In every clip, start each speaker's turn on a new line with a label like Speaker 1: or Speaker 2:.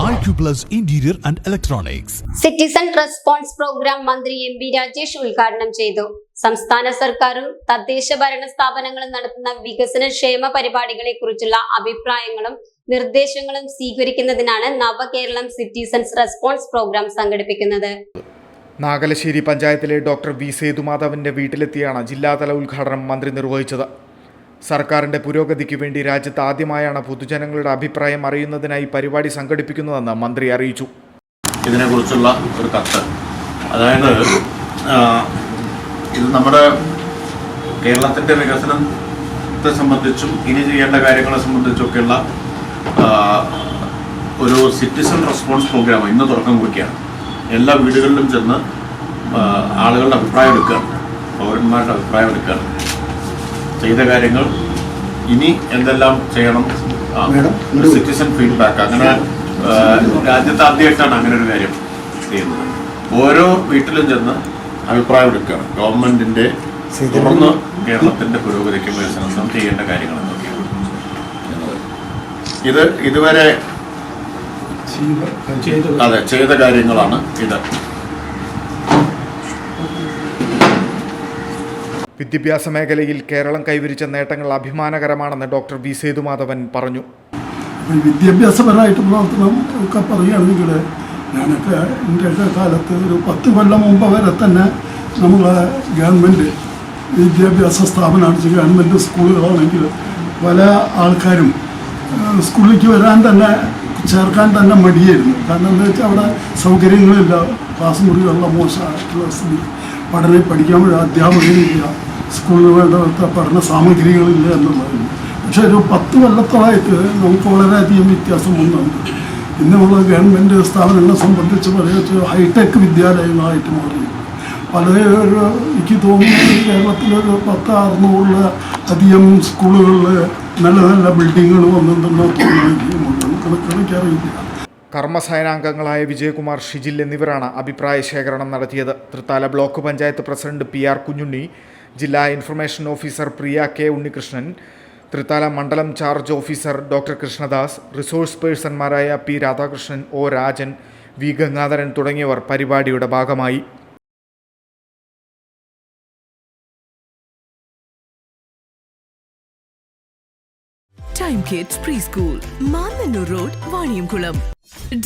Speaker 1: Acuplus Interior and Electronics.
Speaker 2: Citizen response programme മന്ത്രി M B Rajesh ഉദ്ഘാടനം ചെയ്തു. സംസ്ഥാന സർക്കാരും തദ്ദേശ ഭരണ സ്ഥാപനങ്ങളും നടത്തുന്ന വികസന ക്ഷേമ പരിപാടികളെ കുറിച്ചുള്ള അഭിപ്രായങ്ങളും നിർദ്ദേശങ്ങളും സ്വീകരിക്കുന്നതിനാണ് നവകേരളം സിറ്റിസൺസ് റെസ്പോൺസ് പ്രോഗ്രാം സംഘടിപ്പിക്കുന്നത്.
Speaker 3: നാഗലശ്ശേരി പഞ്ചായത്തിലെ ഡോക്ടർ വി സേതുമാധവന്റെ വീട്ടിലെത്തിയാണ് ജില്ലാതല ഉദ്ഘാടനം മന്ത്രി നിർവഹിച്ചത്. സർക്കാരിന്റെ പുരോഗതിക്ക് വേണ്ടി രാജ്യത്ത് ആദ്യമായാണ് പൊതുജനങ്ങളുടെ അഭിപ്രായം അറിയുന്നതിനായി പരിപാടി സംഘടിപ്പിക്കുന്നതെന്ന് മന്ത്രി അറിയിച്ചു.
Speaker 4: ഇതിനെക്കുറിച്ചുള്ള ഒരു കത്ത്. അതായത് ഇത് നമ്മുടെ കേരളത്തിന്റെ വികസനത്തെ സംബന്ധിച്ചും ഇനി ചെയ്യേണ്ട കാര്യങ്ങളെ സംബന്ധിച്ചൊക്കെയുള്ള ഒരു സിറ്റിസൺ റെസ്പോൺസ് പ്രോഗ്രാം ഇന്ന് തുടക്കം കുറിക്കുകയാണ്. എല്ലാ വീടുകളിലും ചെന്ന് ആളുകളുടെ അഭിപ്രായം എടുക്കുകയാണ് പൗരന്മാരുടെ അഭിപ്രായം എടുക്കുകയാണ് ചെയ്ത കാര്യങ്ങൾ ഇനി എന്തെല്ലാം ചെയ്യണം? സിറ്റിസൺ ഫീഡ്ബാക്ക് അങ്ങനെ രാജ്യത്ത് ആദ്യമായിട്ടാണ് അങ്ങനെ ഒരു കാര്യം ചെയ്യുന്നത്. ഓരോ വീട്ടിലും ചെന്ന് അഭിപ്രായം എടുക്കുകയാണ് ഗവൺമെന്റിന്റെ തുറന്ന് കേരളത്തിന്റെ പുരോഗതിക്കും വികസനത്തിനും ചെയ്യേണ്ട കാര്യങ്ങൾ എന്തൊക്കെയാണ് ഇത് ഇതുവരെ അതെ ചെയ്ത കാര്യങ്ങളാണ് ഇത്.
Speaker 3: വിദ്യാഭ്യാസ മേഖലയിൽ കേരളം കൈവരിച്ച നേട്ടങ്ങൾ അഭിമാനകരമാണെന്ന് ഡോക്ടർ വി സേതുമാധവൻ പറഞ്ഞു.
Speaker 5: വിദ്യാഭ്യാസപരമായിട്ട് പ്രവർത്തനം ഒക്കെ പറയുകയാണെങ്കിൽ ഞാനൊക്കെ എന്റെയൊക്കെ കാലത്ത് ഒരു പത്ത് കൊല്ലം മുമ്പ് വരെ തന്നെ നമ്മൾ ഗവൺമെന്റ് വിദ്യാഭ്യാസ സ്ഥാപനമാണ് ഗവൺമെന്റ് സ്കൂളുകളാണെങ്കിൽ പല ആൾക്കാരും സ്കൂളിലേക്ക് വരാൻ തന്നെ ചേർക്കാൻ തന്നെ മടിയായിരുന്നു. കാരണം എന്താ വെച്ചാൽ അവിടെ സൗകര്യങ്ങളില്ല ക്ലാസ് മുറികളുള്ള മോശമായിട്ടുള്ള സ്ഥിതി. പഠനം പഠിക്കാൻ വേണ്ടി വേണ്ട പഠന സാമഗ്രികളില്ല എന്നുള്ളതാണ്. പക്ഷേ ഒരു പത്ത് കൊല്ലത്തോളായിട്ട് നമുക്ക് വളരെയധികം വ്യത്യാസം വന്നുണ്ട് ഇന്നുള്ള ഗവൺമെന്റ് സ്ഥാപനങ്ങളെ സംബന്ധിച്ച് പറയുക ഹൈടെക് വിദ്യാലയങ്ങളായിട്ട് മാറി. പല ഒരു എനിക്ക് തോന്നുന്നു കേരളത്തിലൊരു പത്ത് അറുന്നൂറിൽ അധികം സ്കൂളുകളിൽ നല്ല നല്ല ബിൽഡിങ്ങുകൾ വന്നിട്ടുണ്ടെന്ന് തോന്നുന്നു
Speaker 3: കർമ്മസേനാംഗങ്ങളായ വിജയകുമാർ ഷിജിൽ എന്നിവരാണ് അഭിപ്രായ ശേഖരണം നടത്തിയത്. Thrithala block panchayat president P R Kunjunni ജില്ലാ information officer Priya K Unnikrishnan Thrithala മണ്ഡലം charge officer doctor Krishnadas resource പേഴ്സൺമാരായ P Radhakrishnan O Rajan V Gangadharan തുടങ്ങിയവർ പരിപാടിയുടെ ഭാഗമായി.
Speaker 6: Time kids pre school Mannannur road Vaniyamkulam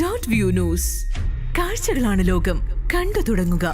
Speaker 6: dot view news കാഴ്ചകളാണ് ലോകം. കണ്ടു തുടങ്ങുക.